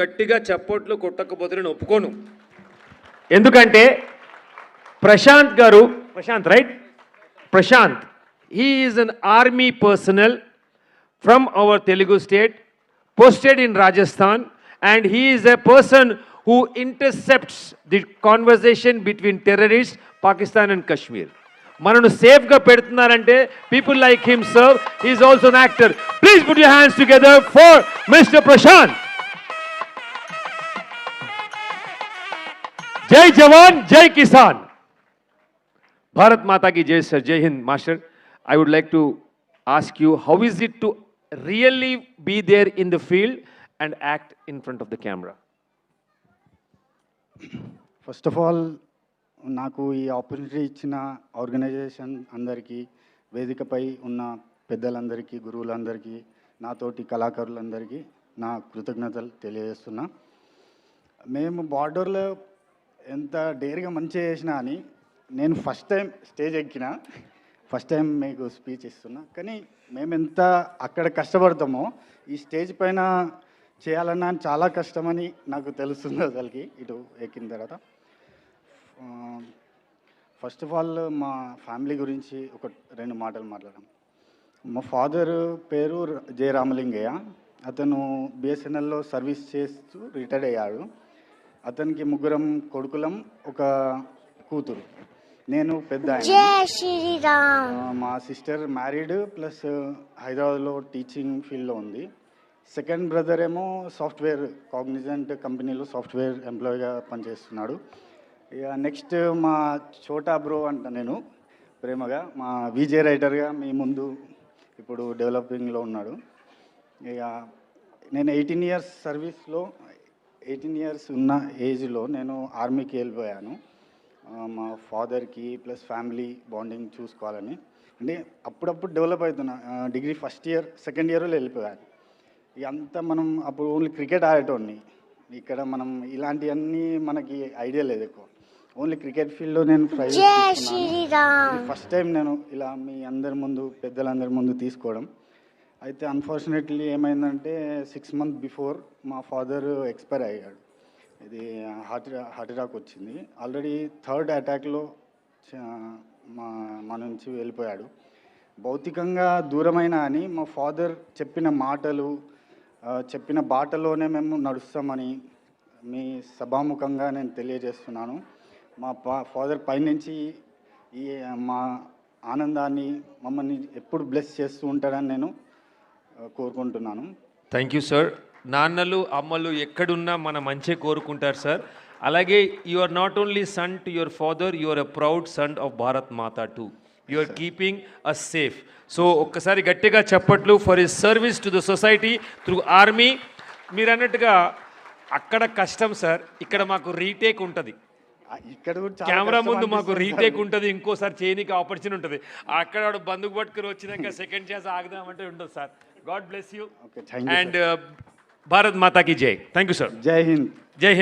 గట్టిగా చప్పట్లు కొట్టకపోతే నేను ఒప్పుకోను. ఎందుకంటే Prashant garu Prashant right Prashant he is an army personnel from our Telugu state posted in Rajasthan and he is a person who intercepts the conversation between terrorist Pakistan and Kashmir మనను సేఫ్గా పెడుతున్నారంటే people like him serve is also an actor please put you hands together for mister Prashant జై జవాన్ జై కిసాన్. భారత్ మాతాకి జై sir జై Hind. Master I would like to ask you how is it to really be there in the field and act in front of the camera first of all నాకు ఈ opportunity ఇచ్చిన organisation అందరికీ వేదికపై ఉన్న పెద్దలందరికీ గురువులందరికీ నాతోటి కళాకారులందరికీ నా కృతజ్ఞతలు తెలియజేస్తున్నా. మేము బార్డర్లో ఎంత డేర్గా మంచిగా చేసినా అని నేను ఫస్ట్ టైం స్టేజ్ ఎక్కిన. ఫస్ట్ టైం మీకు స్పీచ్ ఇస్తున్నా. కానీ మేము ఎంత అక్కడ కష్టపడతామో ఈ స్టేజ్ పైన చేయాలన్నా చాలా కష్టమని నాకు తెలుస్తుంది అసలుకి ఇటు ఎక్కిన తర్వాత. ఫస్ట్ ఆఫ్ ఆల్ మా ఫ్యామిలీ గురించి ఒక రెండు మాటలు మాట్లాడడం మా ఫాదర్ పేరు జయ రామలింగయ్య అతను బిఎస్ఎన్ఎల్లో సర్వీస్ చేస్తూ రిటైర్డ్ అయ్యాడు. అతనికి ముగ్గురం కొడుకులం ఒక కూతురు. నేను పెద్ద మా సిస్టర్ మ్యారీడ్ ప్లస్ హైదరాబాద్లో టీచింగ్ ఫీల్డ్లో ఉంది. సెకండ్ బ్రదర్ ఏమో సాఫ్ట్వేర్ కాగ్నిజెంట్ కంపెనీలో సాఫ్ట్వేర్ ఎంప్లాయీగా పనిచేస్తున్నాడు. ఇక నెక్స్ట్ మా చోటా బ్రో అంట నేను ప్రేమగా. మా విజే రైటర్గా మీ ముందు ఇప్పుడు డెవలపింగ్లో ఉన్నాడు. ఇక నేను ఎయిటీన్ ఇయర్స్ సర్వీస్లో ఎయిటీన్ ఇయర్స్ ఉన్న ఏజ్లో నేను ఆర్మీకి వెళ్ళిపోయాను. మా ఫాదర్కి ప్లస్ ఫ్యామిలీ బాండింగ్ చూసుకోవాలని. అంటే అప్పుడప్పుడు డెవలప్ అవుతున్నా డిగ్రీ ఫస్ట్ ఇయర్ సెకండ్ ఇయర్లో వెళ్ళిపోయాను. ఇక అంతా మనం అప్పుడు ఓన్లీ క్రికెట్ ఆడేటోడిని. ఇక్కడ మనం ఇలాంటివన్నీ మనకి ఐడియా లేదు ఎక్కువ. ఓన్లీ క్రికెట్ ఫీల్డ్లో నేను ఫస్ట్ టైం నేను ఇలా మీ అందరి ముందు పెద్దలందరి ముందు తీసుకోవడం. అయితే అన్ఫార్చునేట్లీ ఏమైందంటే సిక్స్ మంత్ బిఫోర్ మా ఫాదర్ ఎక్స్పైర్ అయ్యాడు. ఇది హార్ట్ హార్ట్ అటాక్ వచ్చింది. ఆల్రెడీ థర్డ్ అటాక్లో మా మా నుంచి వెళ్ళిపోయాడు. భౌతికంగా దూరమైన అని మా ఫాదర్ చెప్పిన మాటలు చెప్పిన బాటలోనే మేము నడుస్తామని మీ సభాముఖంగా నేను తెలియజేస్తున్నాను. మా పా ఫాదర్ పైనుంచి ఈ మా ఆనందాన్ని మమ్మల్ని ఎప్పుడు బ్లెస్ చేస్తూ ఉంటాడని నేను కోరుకుంటున్నాను. థ్యాంక్ యూ సార్ నాన్నలు అమ్మలు ఎక్కడున్నా మన మంచి కోరుకుంటారు సార్ అలాగే you are not only son to your father you are a proud son of Bharat Mata to you are keeping a safe so ఒక్కసారి గట్టిగా చెప్పట్లు for his service to the society through army మీరు అన్నట్టుగా అక్కడ కష్టం sir ఇక్కడ మాకు retake ఉంటుంది. ఇక్కడ కెమెరా ముందు మాకు రీటేక్. ఉంటుంది ఇంకోసారి చేయనికి ఆపర్చునిటీ ఉంటుంది. అక్కడ బందుకు పట్టుకుని వచ్చినాక సెకండ్ ఛాన్స్ ఆగుదామంటే ఉండదు sir God bless you Okay, thank you, and Bharat మాతాకి జై థ్యాంక్ యూ సార్ జై హింద్ జై హింద్